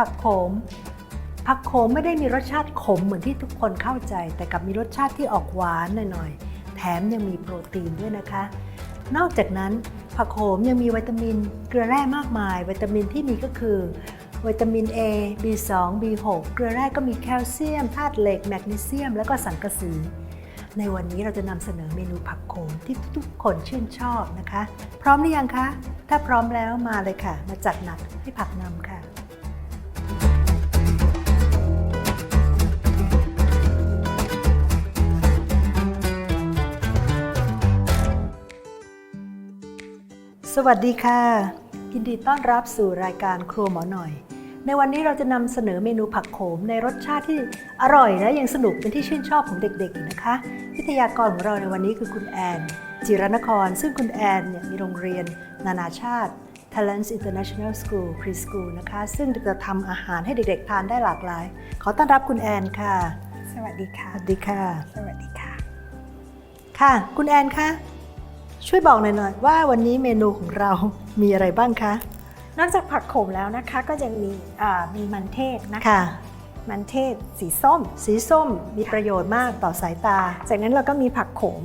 ผักโขม ผักโขมไม่ได้มีรสชาติขมเหมือนที่ทุกคนเข้าใจ แต่กลับมีรสชาติที่ออกหวานหน่อยๆ แถมยังมีโปรตีนด้วยนะคะ นอกจากนั้นผักโขมยังมีวิตามินเกลือแร่มากมาย วิตามินที่มีก็คือวิตามิน A B2 B6 เกลือแร่ก็มีแคลเซียมธาตุเหล็กแมกนีเซียม แล้วก็สังกะสี ในวันนี้เราจะนำเสนอเมนูผักโขมที่ทุกคนชื่นชอบนะคะ พร้อมหรือยังคะ ถ้าพร้อมแล้วมาเลยค่ะ มาจัดหนักให้ผักนำค่ะ วัสดีค่ะยินดีต้อนรับสู่รายการครัวหมอหน่อย ในวันนี้เราจะนำเสนอเมนูผักโขมในรสชาติที่อร่อยและยังสนุกเป็นที่ชื่นชอบของเด็กๆอีกนะคะ วิทยากรของเราในวันนี้คือคุณแอน จิรนคร ซึ่งคุณแอนเนี่ยมีโรงเรียน นานาชาติ Talents International School Preschool นะคะ ซึ่งจะทำอาหารให้เด็กๆ ทานได้หลากหลาย ขอต้อนรับคุณแอนค่ะ สวัสดีค่ะ สวัสดีค่ะ สวัสดีค่ะ ค่ะ คุณแอนคะ ช่วยบอกหน่อยๆว่าวันนี้เมนูของเรามีอะไรบ้างคะ นอกจากผักโขมแล้วนะคะก็ยังมีอ่ามีมันเทศนะคะค่ะมันเทศสีส้ม สีส้มมีประโยชน์มากต่อสายตา จากนั้นเราก็มีผักโขม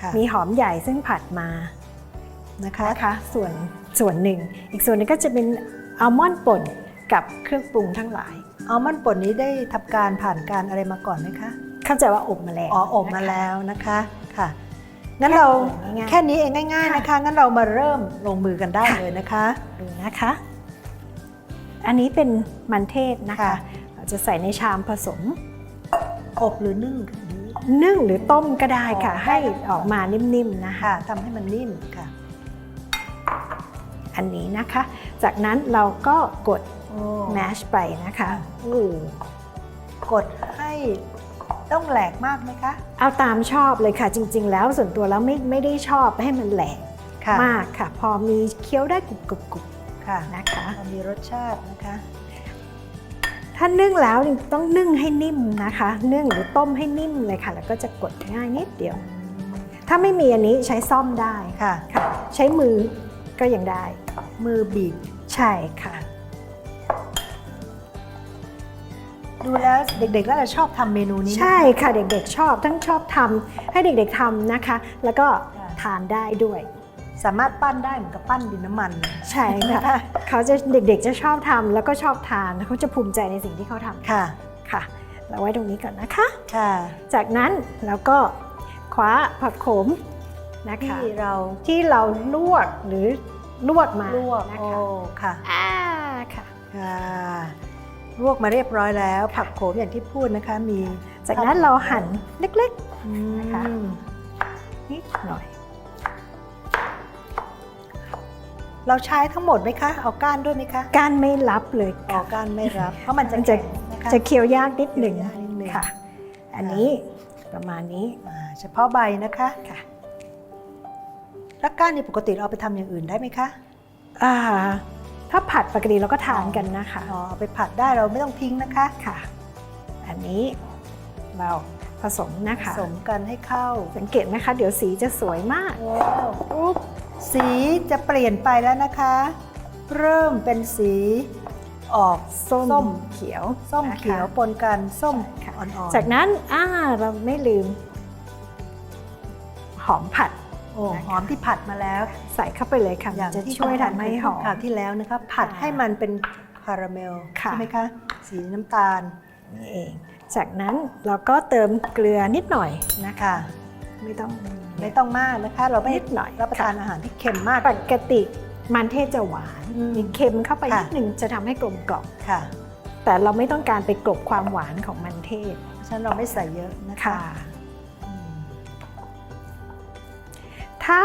ค่ะมีหอมใหญ่ซึ่งผัดมานะคะนะคะส่วนส่วนหนึ่ง อีกส่วนหนึงก็จะเป็นอัลมอนด์ป่นกับเครื่องปรุงทั้งหลาย อัลมอนด์ป่นนี้ได้ทำการผ่านการอะไรมาก่อนไหมคะ เข้าใจว่าอบมาแล้วอ๋ออบมานะคะ แล้วนะคะค่ะ งั้นเราง่ายๆแค่นี้เองง่าย ๆ นะคะ งั้นเรามาเริ่มลงมือกันได้ค่ะเลยนะคะดูนะคะ อันนี้เป็นมันเทศนะคะค่ะเราจะใส่ในชามผสม อบหรือนึ่งคะนึ่งหรือต้มก็ได้ค่ะอ๋อให้ได้ค่ะออกมานิ่มๆนะคะค่ะทำให้มันนิ่มค่ะ อันนี้นะคะ จากนั้นเราก็กดโอ้ mash ไปนะคะอู้กดให้ ต้องแหลกมากไหมคะ เอาตามชอบเลยค่ะ จริง ๆ แล้วส่วนตัวแล้วไม่ไม่ได้ชอบให้มันแหลกค่ะมากค่ะ พอมีเคี้ยวได้กรุบกรุบกรุบค่ะนะคะมันมีรสชาตินะคะ ถ้านึ่งแล้วต้องนึ่งให้นิ่มนะคะ นึ่งหรือต้มให้นิ่มเลยค่ะ แล้วก็จะกดง่ายนิดเดียว ถ้าไม่มีอันนี้ใช้ซ่อมได้ค่ะค่ะ ใช้มือก็ยังได้ มือบีบใช่ค่ะ ดูแล้วเด็กๆก็จะชอบทำเมนูนี้นะใช่ค่ะเด็กๆชอบทั้งชอบทำให้เด็กๆทำนะคะ แล้วก็ค่ะทานได้ด้วย สามารถปั้นได้เหมือนกับปั้นดินน้ำมันเลย ใช่ค่ะ เขาจะเด็กๆจะชอบทำแล้วก็ชอบทานเขาจะภูมิใจในสิ่งที่เขาทำค่ะ ค่ะ เราไว้ตรงนี้ก่อนนะคะ ค่ะ จากนั้นเราก็คว้าผักโขมนะคะ ที่เราที่เราลวกหรือลวกมาลวกนะโอ้คะค่ะ อ่าค่ะ ค่ะ ลวกมาเรียบร้อยแล้ว ผักโขมอย่างที่พูดนะคะมี จากนั้นเราหั่นเล็กอืมนะคะๆนิดหน่อย เราใช้ทั้งหมดไหมคะเอาก้านด้วยไหมคะก้านไม่รับเลยอ๋อค่ะก้านไม่รับ เพราะมันจะมันจะแข็งนะคะจะเคี้ยวยากนิดหนึ่งเคี้ยวยากนิดหนึ่งค่ะ อันนี้ประมาณนี้อ่าเฉพาะใบนะคะค่ะแล้วก้านนี่ปกติเราเอาไปทำอย่างอื่นได้ไหมคะอ่า ถ้าผัดปกติเราก็ทานกันนะคะอ๋อเอาไปผัดได้เราไม่ต้องทิ้งนะคะค่ะ อันนี้เราผสมนะผคะสมกันให้เข้าสังเกตนะคะ เดี๋ยวสีจะสวยมากว้าวอุ๊บสีจะเปลี่ยนไปแล้วนะคะ เริ่มเป็นสีออกส้มส้มเขียวส้มนะคะเขียวปนกันส้มค่ะอ่อนๆจากนั้นอ่าเราไม่ลืม หอมผัด โอ้นะคะหอมที่ผัดมาแล้ว ใส่เข้าไปเลยค่ะอย่างจะที่ช่วยทำให้หอมคราวที่แล้วนะคะผัดค่ะให้มันเป็นคาราเมลค่ะใช่ไหมคะ สีน้ำตาลนี่เอง จากนั้นเราก็เติมเกลือนิดหน่อยนะคะค่ะไม่ต้องไม่ต้องมากนะคะ เราไม่นิดหน่อยรับประทานอาหารที่เค็มมากปกติมันเทศจะหวานอืมมีเค็มเข้าไปค่ะนิดหนึ่งจะทำให้กลมกล่อมค่ะ แต่เราไม่ต้องการไปกลบความหวานของมันเทศเพราะฉะนั้นเราไม่ใส่เยอะนะคะ ถ้า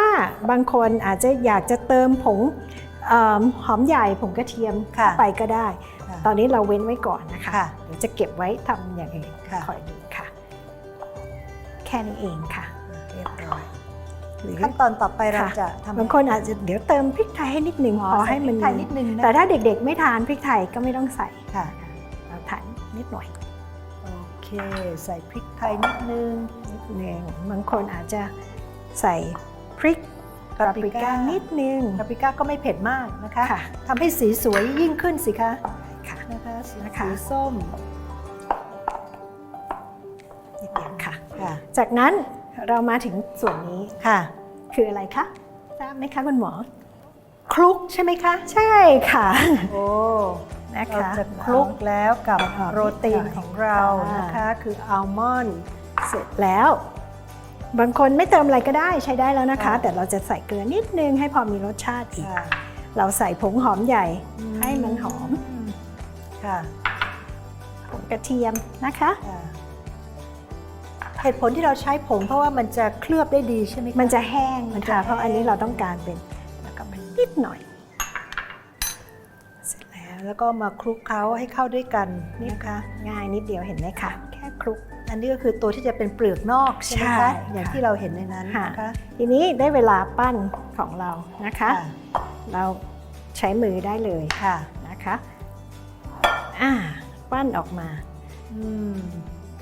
บางคนอาจจะอยากจะเติมผงเอิ่มหอมใหญ่ผงกระเทียมค่ะเข้าไปก็ได้ค่ะตอนนี้เราเว้นไว้ก่อนนะคะค่ะเดี๋ยวจะเก็บไว้ทำอย่างอื่นค่ะคอยดูค่ะ แค่นี้เองค่ะ เรียบร้อยหรือขั้นตอนต่อไปเราค่ะจะทำบางคนอาจจะเดี๋ยวเติมพริกไทยให้นิดหนึ่งอ๋อพอให้มันใส่พริกไทยนิดนึงนะแต่ถ้าเด็กๆ ไม่ทานพริกไทยก็ไม่ต้องใส่ค่ะเราทานนิดหน่อยโอเค ใส่พริกไทยนิดนึงนิดนึงบางคนอาจจะใส่ พริกปาปริก้านิดนึงปาปริก้าก็ไม่เผ็ดมากนะคะค่ะทำให้สีสวยยิ่งขึ้นสิคะค่ะนะคะนะคะสีส้มนิดเดียวค่ะค่ะ จากนั้นเรามาถึงส่วนนี้ค่ะ คืออะไรคะทราบไหมคะคุณหมอ คลุกใช่ไหมคะ ใช่ค่ะ โอ้นะเราคะจะคลุกแล้วกับเอาโปรตีนของเราค่ะนะคะ คืออัลมอนด์เสร็จแล้ว บางคนไม่เติมอะไรก็ได้ใช้ได้แล้วนะคะค่ะแต่เราจะใส่เกลือนิดนึงให้พอมีรสชาติอีกค่ะเราใส่ผงหอมใหญ่อืมให้มันหอมค่ะผงกระเทียมนะคะค่ะเหตุผลที่เราใช้ผงเพราะว่ามันจะเคลือบได้ดีใช่ไหมคมันจะแห้งมันจะค่ะ เพราะอันนี้แห้งเราต้องการเป็นแล้วก็ไปนิดหน่อย เสร็จแล้วแล้วก็มาคลุกเคล้าให้เข้าด้วยกันนะคะง่ายนิดเดียวเห็นไหมคะแค่คลุก อันนี้ก็คือตัวที่จะเป็นเปลือกนอกใช่ไหมใช่คะค่ะอย่างที่เราเห็นในนั้นค่ะนะคะทีนี้ได้เวลาปั้นของเรานะคะค่ะเราใช้มือได้เลยค่ะนะคะอ่าปั้นออกมาอืม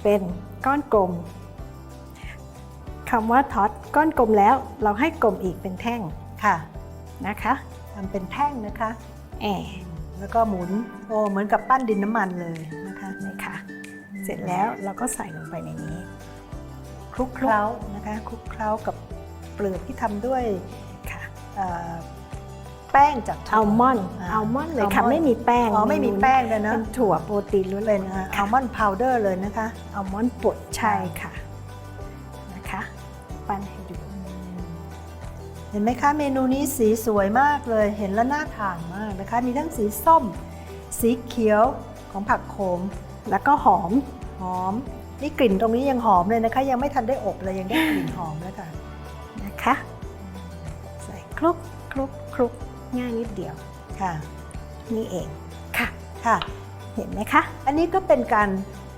เป็นก้อนกลมคำว่าท็อตก้อนกลมแล้ว เราให้กลมอีกเป็นแท่งค่ะนะคะทำเป็นแท่งนะคะแอแล้วก็หมุนโอ้เหมือนกับปั้นดินน้ำมันเลยนะคะนี่ค่ะ เสร็จแล้วเราก็ใส่ล งไปในนี้คลุกเคล้านะคะคลุกเคล้ากับเปลือกที่ทำด้วยค่ะเอ่อแป้งจากอัลมอนด์าอัลมอนด์เลยค่ะ almond ไม่มีแป้งอ๋อไม่มีแป้งเลยนะเป็นถั่วโปรตีนล้วนเป็นๆอัค่ะลมอนด์พาวเดอร์เลยนะคะอัลมอนด์ป่นใช่ค่ะนะคะปั้นให้ดูเห็นไหมคะเมนูนี้สีสวยมากเลยเห็นแล้วน่าทานมากนะคะมีทั้งสีส้ม สีเขียวของผักโขม แล้วก็หอมหอม นี่กลิ่นตรงนี้ยังหอมเลยนะคะ ยังไม่ทันได้อบเลยยังได้กลิ่นหอมแล้วค่ะนะคะ ใส่คลุกคลุกคลุกง่ายนิดเดียวค่ะ นี่เองค่ะค่ะ เห็นไหมคะ อันนี้ก็เป็นการ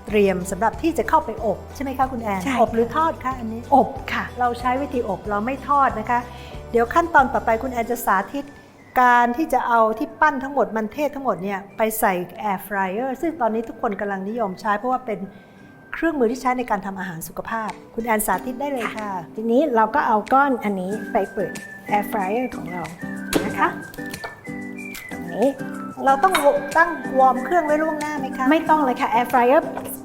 เตรียมสำหรับที่จะเข้าไปอบใช่ไหมคะคุณแอนใช่อบหรือทอดคะอันนี้อบค่ะ เราใช้วิธีอบเราไม่ทอดนะคะ เดี๋ยวขั้นตอนต่อไปคุณแอนจะสาธิตการที่จะเอาที่ปั้นทั้งหมดมันเทศทั้งหมดเนี่ยไปใส่แอร์ฟรายเออร์ซึ่งตอนนี้ทุกคนกำลังนิยมใช้เพราะว่าเป็น เครื่องมือที่ใช้ในการทำอาหารสุขภาพ คุณแอนสาธิตได้เลยค่ะ ทีนี้เราก็เอาก้อนอันนี้ไปเปิด air fryer ของเรานะคะตรงนี้เราต้องตั้งวอร์มเครื่องไว้ล่วงหน้าไหมคะ ไม่ต้องเลยค่ะ air fryer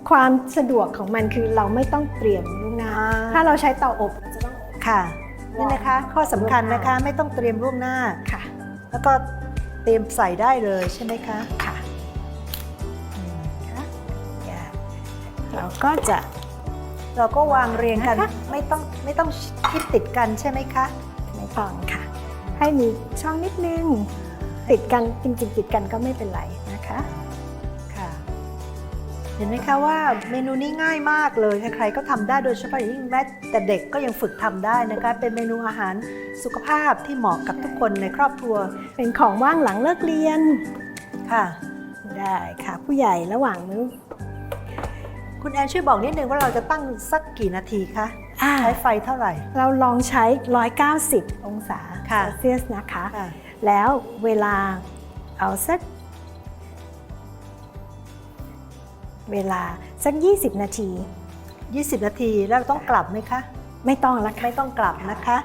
ความสะดวกของมันคือเราไม่ต้องเตรียมล่วงหน้าอ่าถ้าเราใช้เตาอบเราจะต้องค่ะนี่นะคะ ข้อสำคัญนะคะไม่ต้องเตรียมล่วงหน้าค่ะ แล้วก็เตรียมใส่ได้เลยใช่ไหมคะค่ะค่ะ เราก็จะเราก็วางเรียงกันนะคะไม่ต้องไม่ต้องคิดติดกันใช่ไหมคะไม่ต้องค่ะ ให้มีช่องนิดนึง ติดกันจริงๆติดกันก็ไม่เป็นไรนะคะค่ะ เห็นไหมคะว่าเมนูนี้ง่ายมากเลยใครๆก็ทำได้โดยเฉพาะอย่างยิ่งแม้แต่เด็กก็ยังฝึกทำได้นะคะ เป็นเมนูอาหารสุขภาพที่เหมาะกับทุกคนในครอบครัว เป็นของว่างหลังเลิกเรียนค่ะ ได้ค่ะ ผู้ใหญ่ระหว่างมื้อ คุณแอนช่วยบอกนิดนึงว่าเราจะตั้งสักกี่นาทีคะอ่าใช้ไฟเท่าไหร่ เราลองใช้ 190 องศาค่ะเซลเซียสนะคะค่ะแล้วเวลาเอาสักเวลาสัก 20 นาที 20 นาทีแล้วเราต้องกลับไหมคะ ไม่ต้องละค่ะไม่ต้องกลับนะคะ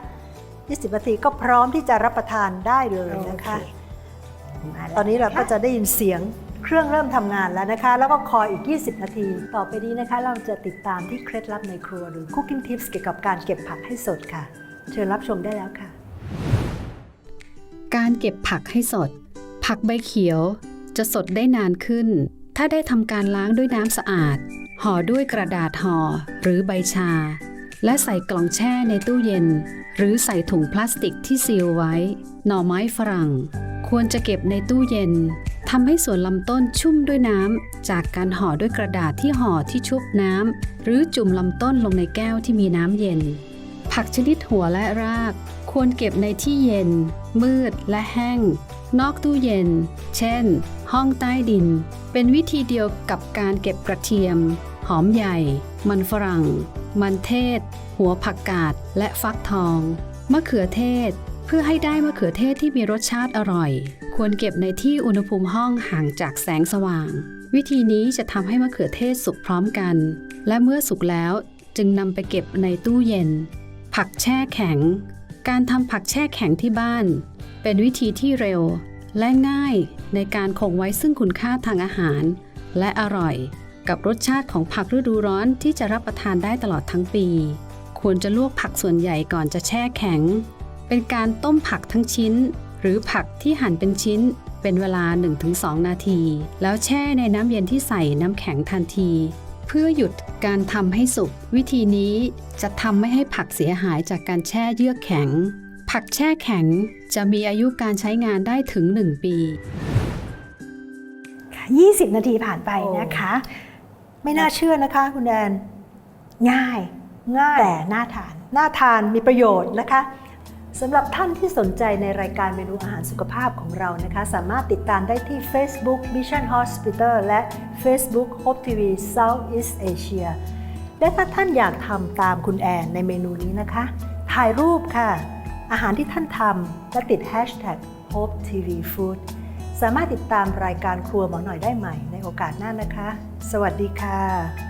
20 นาทีก็พร้อมที่จะรับประทานได้เลยนะคะโอเคมาแล้วตอนนี้เราก็ค่จะได้ยินเสียง เครื่องเริ่มทำงานแล้วนะคะ แล้วก็คอยอีก 20 นาที ต่อไปนี้นะคะ เราจะติดตามที่เคล็ดลับในครัวหรือ Cooking Tips เกี่ยวกับการเก็บผักให้สดค่ะ เชิญรับชมได้แล้วค่ะ การเก็บผักให้สด ผักใบเขียวจะสดได้นานขึ้น ถ้าได้ทำการล้างด้วยน้ำสะอาด ห่อด้วยกระดาษห่อหรือใบชา และใส่กล่องแช่ในตู้เย็น หรือใส่ถุงพลาสติกที่ซีลไว้ หน่อไม้ฝรั่ง ควรจะเก็บในตู้เย็นทำให้ส่วนลำต้นชุ่มด้วยน้ำจากการห่อด้วยกระดาษที่ห่อที่ชุบน้ำหรือจุ่มลำต้นลงในแก้วที่มีน้ำเย็น ผักชนิดหัวและราก ควรเก็บในที่เย็น มืดและแห้ง นอกตู้เย็น เช่น ห้องใต้ดิน เป็นวิธีเดียวกับการเก็บกระเทียม หอมใหญ่ มันฝรั่ง มันเทศ หัวผักกาดและฟักทอง มะเขือเทศ พื่อให้ได้มะเขือเทศที่มีรสชาติอร่อย ควรเก็บในที่อุณหภูมิห้องห่างจากแสงสว่าง วิธีนี้จะทำให้มะเขือเทศสุกพร้อมกัน และเมื่อสุกแล้วจึงนำไปเก็บในตู้เย็น ผักแช่แข็ง การทำผักแช่แข็งที่บ้าน เป็นวิธีที่เร็ว และง่ายในการคงไว้ซึ่งคุณค่าทางอาหาร และอร่อย กับรสชาติของผักฤดูร้อนที่จะรับประทานได้ตลอดทั้งปี ควรจะลวกผักส่วนใหญ่ก่อนจะแช่แข็ง เป็นการต้มผักทั้งชิ้น หรือผักที่หั่นเป็นชิ้น เป็นเวลา 1-2 นาที แล้วแช่ในน้ำเย็นที่ใส่น้ำแข็งทันที เพื่อหยุดการทำให้สุก วิธีนี้จะทำไม่ให้ผักเสียหายจากการแช่เยือกแข็ง ผักแช่แข็งจะมีอายุการใช้งานได้ถึง 1 ปีค่ะ20 นาทีผ่านไปนะคะ ไม่น่าเชื่อนะคะคุณแดน ง่าย ง่ายแต่น่าทาน น่าทานมีประโยชน์นะคะ สำหรับท่านที่สนใจในรายการเมนูอาหารสุขภาพของเรานะคะ สามารถติดตามได้ที่ Facebook Mission Hospital และ Facebook Hope TV Southeast Asia และถ้าท่านอยากทำตามคุณแอนในเมนูนี้นะคะ ถ่ายรูปค่ะ อาหารที่ท่านทำและติด Hashtag Hope TV Food สามารถติดตามรายการครัวหมอหน่อยได้ใหม่ในโอกาสหน้านะคะ สวัสดีค่ะ